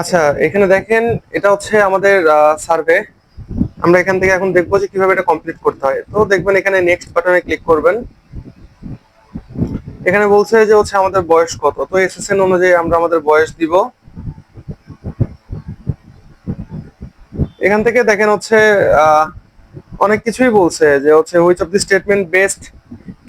আচ্ছা এখানে দেখেন, এটা হচ্ছে আমাদের সার্ভে আমরা এখান থেকে এখন দেখব যে কীভাবে এটা কমপ্লিট করতে হয়। তো দেখবেন এখানে নেক্সট বাটনে ক্লিক করবেন। এখানে বলছে যে হচ্ছে আমাদের বয়স কত? তো এসএসএন অনুযায়ী আমরা আমাদের বয়স দিব। এখান থেকে দেখেন হচ্ছে অনেক কিছুই বলছে যে হচ্ছে which of the statement best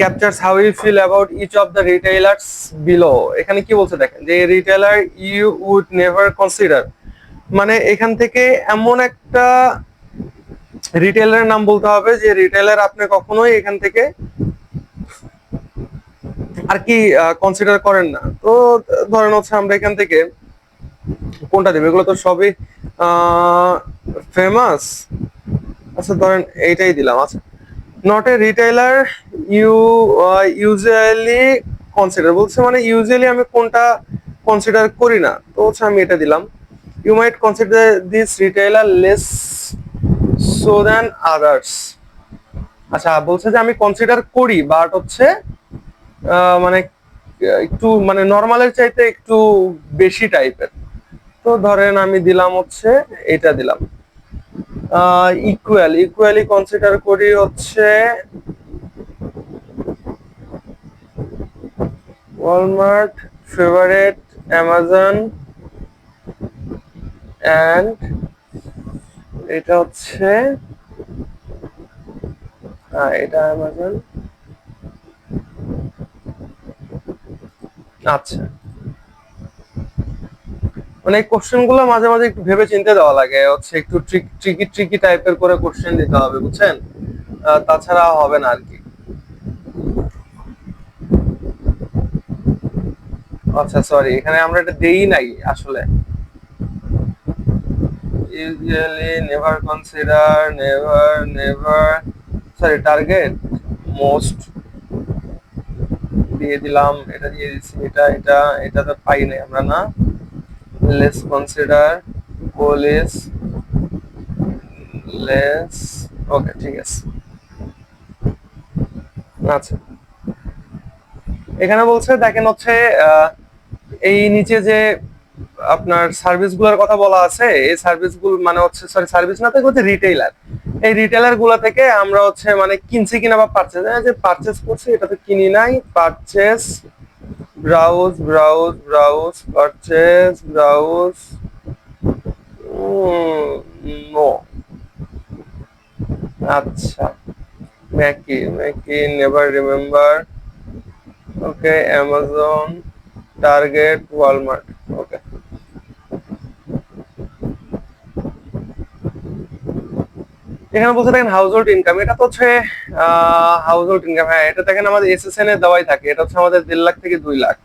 captures how you feel about each of the retailers below এখানে কি বলছে দেখেন? যে retailer you would never consider মানে এখান থেকে এমন একটা রিটেইলারের নাম বলতে হবে যে রিটেলার আপনি কখনোই এখান থেকে আর কি কনসিডার করেন না। তো ধরেন হচ্ছে আমরা এখান থেকে কোনটা দেবো? এগুলো তো সবই ফেমাস আচ্ছা ধরেন এইটাই দিলাম। আচ্ছা not a retailer you usually consider বলছে মানে ইউজুয়ালি আমি কোনটা কনসিডার করি না। তো হচ্ছে আমি এটা দিলাম। You might consider this retailer less so than others আচ্ছা বলছে যে আমি কনসিডার করি বাট হচ্ছে মানে একটু মানে নর্মালের চাইতে একটু বেশি টাইপের তো ধরেন আমি দিলাম হচ্ছে, এটা দিলাম। ইকুয়াল ইকুয়ালি কনসিডার করি হচ্ছে ওয়ালমার্ট ফেভারেট অ্যামাজন অ্যান্ড এটা হচ্ছে হ্যাঁ এটা অ্যামাজন আচ্ছা। মানে কোশ্চেনগুলো মাঝে মাঝে একটু ভেবে চিন্তে দেওয়া লাগে। হচ্ছে একটু ট্রিকি ট্রিকি টাইপের করে কোশ্চেন দিতে হবে, বুঝছেন? তাছাড়া হবে না আর কি আচ্ছা সরি এখানে আমরা এটা দেই নাই আসলে। Usually never consider never never sorry Target most দিয়ে দিলাম, এটা দিয়ে দিচ্ছি এটা এটা এটা তো পাই নাই আমরা না। লেস কনসিডার কোলেস লেস ওকে ঠিক আছে। আচ্ছা। এখানে বলছে, দেখেন হচ্ছে এই নিচে যে আপনার সার্ভিসগুলোর কথা বলা আছে, এই সার্ভিসগুলো মানে হচ্ছে সরি সার্ভিস না থেকে হচ্ছে রিটেইলার এই রিটেইলারগুলো থেকে আমরা হচ্ছে মানে কিনছি কিনা বা পারচেস যে পারচেস করছি, এটা তো কিনি নাই purchase browse browse browse purchase browse no আচ্ছা। Macy's Macy's never remember okay Amazon Target Walmart okay এখানে বলছে দেখেন হাউস হোল্ড ইনকাম এটা তো হচ্ছে হাউস হোল্ড ইনকাম হ্যাঁ এটা দেখেন আমাদের এসএসএন এর দেওয়াই থাকে, এটা হচ্ছে আমাদের দেড় লাখ থেকে দুই লাখ।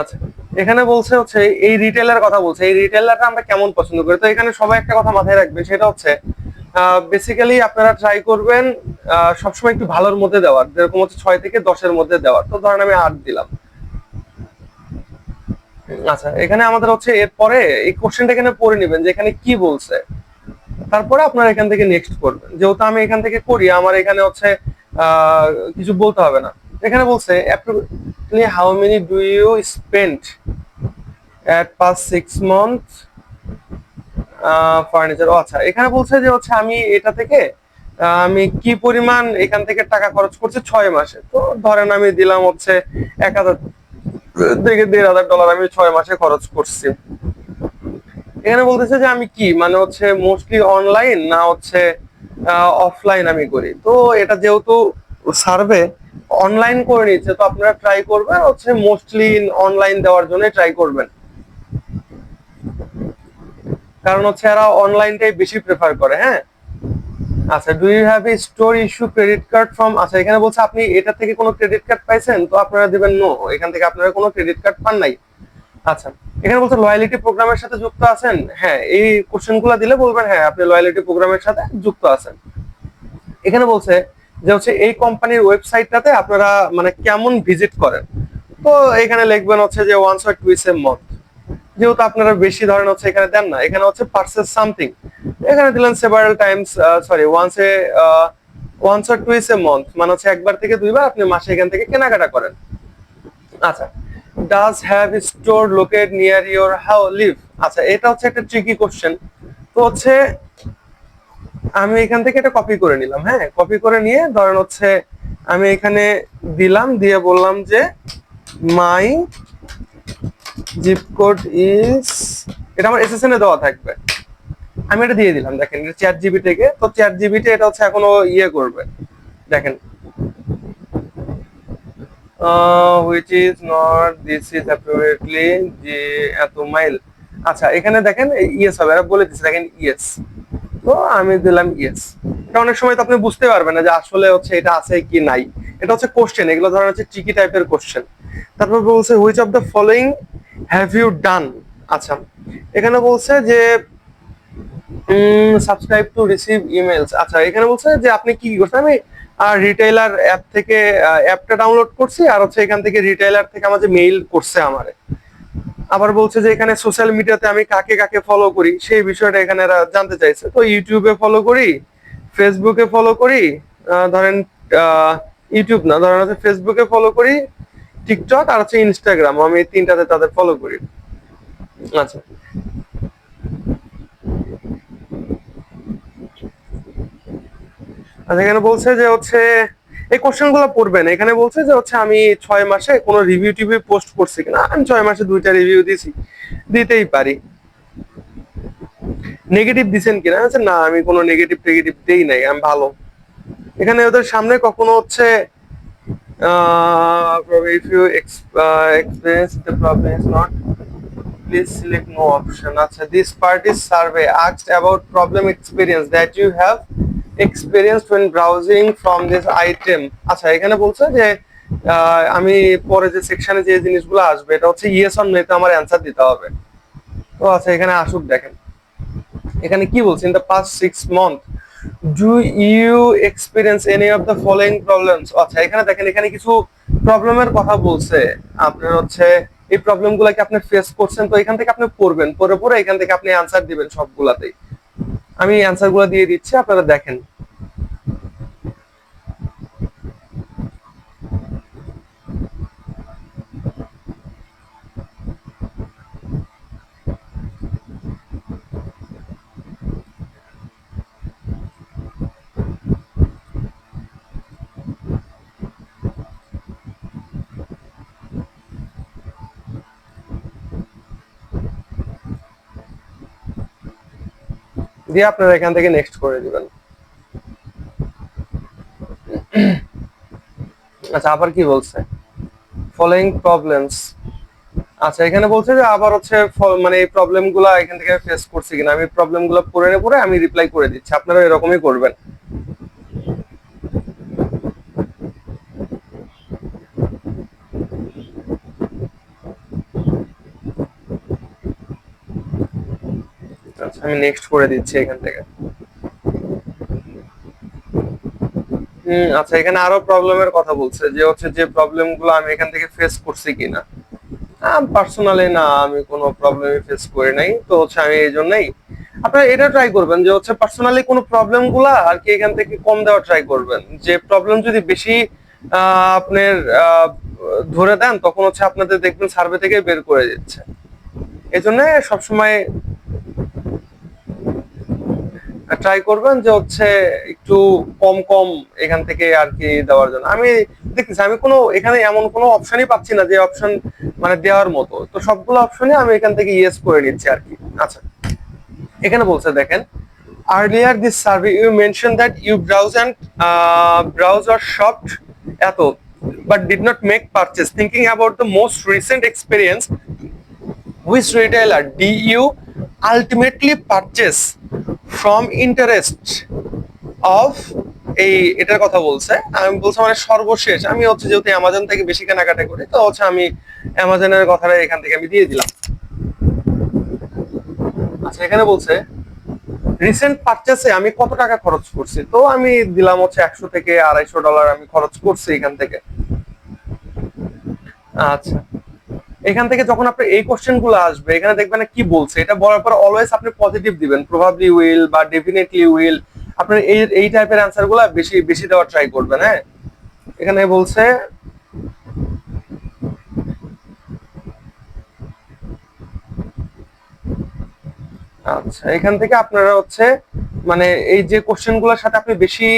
আচ্ছা এখানে বলছে হচ্ছে, এই রিটেলার কথা বলছে, এই রিটেলারটা আমরা কেমন পছন্দ করি? তো এখানে সবাই একটা কথা মাথায় রাখবে, সেটা হচ্ছে বেসিক্যালি আপনারা ট্রাই করবেন সবসময় একটু ভালোর মধ্যে দেওয়ার, যেরকম হচ্ছে ছয় থেকে দশের মধ্যে দেওয়ার, তো ধরেন আমি আট দিলাম। আচ্ছা এখানে আমাদের হচ্ছে এরপরে এই কোশ্চেনটা এখানে পড়ে নেবেন যে এখানে কি বলছে। তারপরে আপনারা এখান থেকে নেক্সট করবেন। যেহেতু আমি এখান থেকে করি, আমার এখানে হচ্ছে কিছু বলতে হবে না। এখানে বলছে how many do you spend at past six month furniture ও আচ্ছা এখানে বলছে যে হচ্ছে আমি এটা থেকে আমি কি পরিমাণ এখান থেকে টাকা খরচ করছি ছয় মাসে? তো ধরেন আমি দিলাম হচ্ছে এক হাজার থেকে দেড় হাজার ডলার আমি ছয় মাসে খরচ করছি। এখানে বলতেছে যে আমি কি? মানে হচ্ছে মোস্টলি অনলাইন না হচ্ছে অফলাইন আমি করি। তো এটা যেহেতু সার্ভে অনলাইন করে নিচ্ছে, তো আপনারা ট্রাই করবেন, হচ্ছে মোস্টলি অনলাইন দেওয়ার জন্য ট্রাই করবেন। কারণ হচ্ছে এরা অনলাইনটাই বেশি প্রেফার করে হ্যাঁ? আচ্ছা do you have a store issue credit card from আচ্ছা এখানে বলছে আপনি এটা থেকে কোনো ক্রেডিট কার্ড পাইছেন? তো আপনারা দিবেন নো এখান থেকে আপনারা কোনো ক্রেডিট কার্ড পান নাই। আচ্ছা এখানে বলছে লয়ালিটি প্রোগ্রামের সাথে যুক্ত আছেন? হ্যাঁ এই কোশ্চেনগুলা দিলে বলবেন হ্যাঁ আপনি লয়ালিটি প্রোগ্রামের সাথে যুক্ত আছেন। এখানে বলছে যে হচ্ছে এই কোম্পানির ওয়েবসাইটটাতে আপনারা মানে কেমন ভিজিট করেন? তো এখানে লিখবেন হচ্ছে যে once or twice a month যেহেতু আপনারা বেশি ধরেন হচ্ছে এখানে দেন না, এখানে হচ্ছে পার্সেস সামথিং এখানে দিলেন several times sorry once a once or twice a month মানে হচ্ছে একবার থেকে দুইবার আপনি মাসে এখান থেকে কেনাকাটা করেন। আচ্ছা does have store locate near your how live আচ্ছা এটা হচ্ছে একটা ট্রিকি কোশ্চেন তো হচ্ছে, আমি এখান থেকে এটা কপি করে নিলাম হ্যাঁ? কপি করে নিয়ে, ধরেন হচ্ছে, আমি এখানে দিলাম, দিয়ে বললাম যে মাই জিপ কোড ইজ এটা আমার এসএসএন এ দেওয়া থাকবে। আমি এটা দিয়ে দিলাম, দেখেন, এটা চার জিবি থেকে, তো চার জিবিতে এটা হচ্ছে এখনও ইয়ে করবে। দেখেন। ইজ নট দিস ইজ যে মাইল আচ্ছা এখানে দেখেন হবে বলে দিচ্ছে দেখেন তো আমি দিলাম এটা অনেক সময় তো আপনি বুঝতে পারবেন যে আসলে হচ্ছে এটা আছে কি নাই। এটা হচ্ছে কোশ্চেন এগুলো ধরেন হচ্ছে টাইপের কোশ্চেন তারপর বলছে which of the following have you done আচ্ছা এখানে বলছে যে সাবস্ক্রাইব টু রিসিভ ইমেলস আচ্ছা এখানে বলছে যে আপনি কি করছেন? আমি আর রিটেইলার অ্যাপ থেকে অ্যাপটা ডাউনলোড করছি আর হচ্ছে এখান থেকে রিটেইলার থেকে আমার যে মেইল করছে আমারে। আবার বলছে যে এখানে সোশ্যাল মিডিয়াতে আমি কাকে কাকে ফলো করি, সেই বিষয়টা এখানে জানতে চাইছে। তো ইউটিউবে ফলো করি ফেসবুকে ফলো করি ধরেন ইউটিউব না, ধরেন হচ্ছে ফেসবুকে ফলো করি টিকটক আর হচ্ছে ইনস্টাগ্রাম আমি তিনটাতে তাদের ফলো করি। আচ্ছা। এখানে বলছে যে হচ্ছে, এই কোশ্চেনগুলো পড়বেন। এখানে বলছে যে হচ্ছে, আমি ছয় মাসে কোনো রিভিউ টিভিউ পোস্ট করছি কিনা। আমি ছয় মাসে দুইটা রিভিউ দিছি। দিতেই পারি। নেগেটিভ দিছেন কিনা? আচ্ছা না, আমি কোনো নেগেটিভ টেগেটিভ দেই নাই, আমি ভালো। এখানে ওদের সামনে কখনো হচ্ছে if you experience the problem is not please select no option আচ্ছা this part is survey asked about problem experience that you have experienced when browsing from this item. আচ্ছা এখানে বলছে যে আমি পরে যে সেকশনে যে জিনিসগুলো আসবে, এটা হচ্ছে ইয়েস অর নো আমার অ্যান্সার দিতে হবে। তো আচ্ছা এখানে আসুক, দেখেন। এখানে কি বলছে? In the past six month do you experience any of the following problems আচ্ছা এখানে দেখেন, এখানে কিছু প্রবলেমের কথা বলছে। আপনার হচ্ছে, এই প্রবলেম গুলাকে আপনি ফেস করছেন? তো এখান থেকে আপনি পড়বেন পরে পরে এখান থেকে আপনি অ্যান্সার দিবেন সবগুলাতেই। আমি অ্যান্সারগুলো দিয়ে দিচ্ছি আপনারা দেখেন। দিয়ে আপনারা এখান থেকে নেক্সট করে দিবেন। আচ্ছা আবার কি বলছে? ফলোইং প্রবলেমস আচ্ছা এখানে বলছে যে আবার হচ্ছে মানে এই প্রবলেমগুলো এখান থেকে ফেস করছি কিনা। আমি প্রবলেমগুলো পড়ে পড়ে আমি রিপ্লাই করে দিচ্ছি। আপনারা এরকমই করবেন আচ্ছা আমি নেক্সট করে দিচ্ছি এখান থেকে। হুম আচ্ছা এখানে আরও প্রবলেমের কথা বলছে, যে হচ্ছে যে প্রবলেমগুলো আমি এখান থেকে ফেস করছি কিনা। পার্সোনালি না, আমি কোনো প্রবলেম ফেস করি নাই। তো হচ্ছে আমি এই জন্যই আপনারা এটা ট্রাই করবেন, যে হচ্ছে পার্সোনালি কোনো প্রবলেমগুলা আর কি এখান থেকে কম দেওয়ার ট্রাই করবেন। যে প্রবলেম যদি বেশি আপনার ধরে দেন, তখন হচ্ছে আপনাদের দেখবেন সার্ভে থেকে বের করে দিচ্ছে। এই জন্য সবসময় ট্রাই করবেন যে হচ্ছে একটু কম কম এখান থেকে আর কি দেওয়ার জন্য। আমি দেখতেছি, আমি কোনো এখানে এমন কোনো অপশনই পাচ্ছি না যে অপশন মানে দেওয়ার মতো। তো সবগুলো অপশনই আমি এখান থেকে ইয়েস করে নিচ্ছি আর কি। আচ্ছা এখানে বলছে দেখেন earlier this survey you mention that you browse and browse R soft এত but did not make purchase thinking about the most recent experience with retailer did you ultimately purchase from interest of এই এটার কথা বলছে। আমি বলছি মানে সর্বশেষ। আমি হচ্ছে যেহেতু অ্যামাজন থেকে বেশি কেনাকাটা করি, তো হচ্ছে আমি অ্যামাজনের কথাটা এখান থেকে আমি দিয়ে দিলাম। আচ্ছা এখানে বলছে রিসেন্ট পারচেসে আমি কত টাকা খরচ করছি? তো আমি দিলাম হচ্ছে একশো থেকে আড়াইশো ডলার আমি খরচ করছি এখান থেকে। আচ্ছা। এখান থেকে যখন আপনার এই কোশ্চেনগুলো আসবে, এখানে দেখবেন কি বলছে। এটা বলার পর অলওয়েজ আপনি পজিটিভ দিবেন। প্রভাবলি উইল বা ডেফিনেটলি উইল আপনার এই এই টাইপের অ্যান্সারগুলো বেশি বেশি দেওয়ার ট্রাই করবেন হ্যাঁ? এখানে বলছে আচ্ছা এখান থেকে আপনারা হচ্ছে মানে এই যে কোশ্চেনগুলোর সাথে আপনি বেশি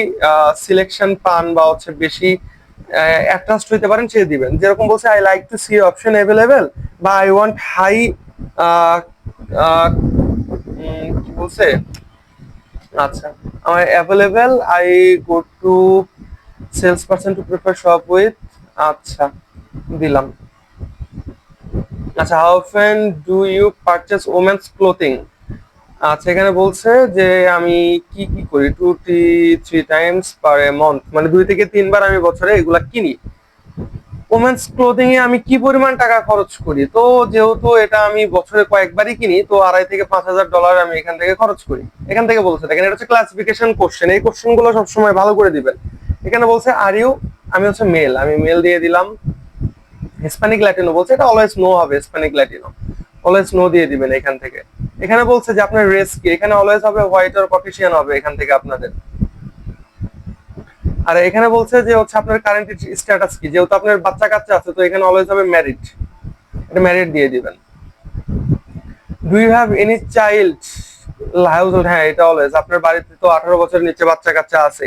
সিলেকশন পান বা হচ্ছে বেশি অ্যাট্রাস্ট হইতে পারেন, সে দিবেন। যেরকম বলছে I like to see option available বা আই ওয়ান্ট হাই কি বলছে? আচ্ছা আমার available I go to sales person to prefer shop with আচ্ছা দিলাম। আচ্ছা how often do you purchase women's clothing আচ্ছা এখানে বলছে যে আমি কি কি করি? Two to three times per month মানে দুই থেকে তিনবার আমি বছরে এগুলা কিনি। ওমেন্স ক্লোথিং এ আমি কি পরিমাণ টাকা খরচ করি? তো যেহেতু এটা আমি বছরে কয়েকবারই কিনি, তো আড়াই থেকে পাঁচ হাজার ডলার আমি এখান থেকে খরচ করি। এখান থেকে বলছে, দেখেন, এটা হচ্ছে ক্লাসিফিকেশন কোশ্চেন এই কোশ্চেনগুলো সবসময় ভালো করে দিবেন। এখানে বলছে আর ইউ আমি হচ্ছে মেল আমি মেল দিয়ে দিলাম। হিসপ্যানিক ল্যাটিনো বলছে, এটা অলওয়েজ নো হবে হিসপ্যানিক ল্যাটিনো অলওয়েজ নো দিয়ে দিবেন এখান থেকে। এখানে বলছে যে আপনার রেস কি? এখানে অলওয়েজ হবে হোয়াইট আর কফিশিয়ান হবে এখান থেকে আপনাদের। আর এখানে বলছে যে হচ্ছে আপনার কারেন্ট স্ট্যাটাস কি? যেহেতু আপনার বাচ্চা কাচ্চা আছে, তো এখানে অলওয়েজ হবে ম্যারিড এটা ম্যারিড দিয়ে দিবেন। Do you have any child house হ্যাঁ এটা অলওয়েজ আপনার বাড়িতে তো আঠারো বছরের নিচে বাচ্চা কাচ্চা আছে।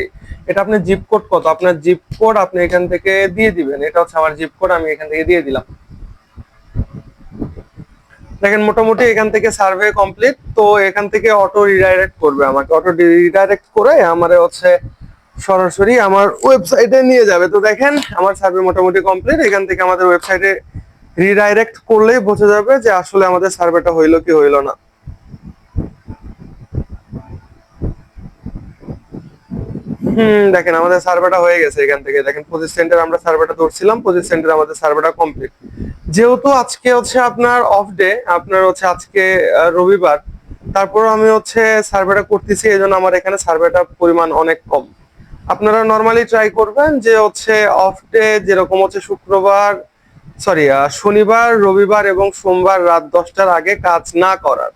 এটা আপনার জিপ কোড কত? আপনার জিপ কোড আপনি এখান থেকে দিয়ে দিবেন। এটা হচ্ছে আমার জিপ কোড আমি এখান থেকে দিয়ে দিলাম। দেখেন, মোটামুটি এখান থেকে সার্ভে কমপ্লিট তো এখান থেকে অটো রিডাইরেক্ট করবে আমাকে। অটো রিডাইরেক্ট করে আমার হচ্ছে সরাসরি আমার ওয়েবসাইটে নিয়ে যাবে। তো দেখেন, আমার সার্ভে মোটামুটি কমপ্লিট এখান থেকে আমাদের ওয়েবসাইটে রিডাইরেক্ট করলেই বোঝা যাবে যে আসলে আমাদের সার্ভেটা হইল কি হইল না। হুম, দেখেন, আমাদের সার্ভেটা হয়ে গেছে এখান থেকে। দেখেন, পঁচিশ সেন্টার আমরা সার্ভেটা ধরছিলাম, পঁচিশ সেন্টার আমাদের সার্ভেটা কমপ্লিট যেহেতু আজকে হচ্ছে আপনার অফ ডে আপনার হচ্ছে আজকে রবিবার তারপর আমি হচ্ছে সার্ভেটা করতেছি এই জন্য আমার এখানে সার্ভেটার পরিমাণ অনেক কম। আপনারা নর্মালি ট্রাই করবেন যে হচ্ছে অফ ডে যেরকম হচ্ছে শুক্রবার সরি শনিবার, রবিবার এবং সোমবার রাত দশটার আগে কাজ না করার।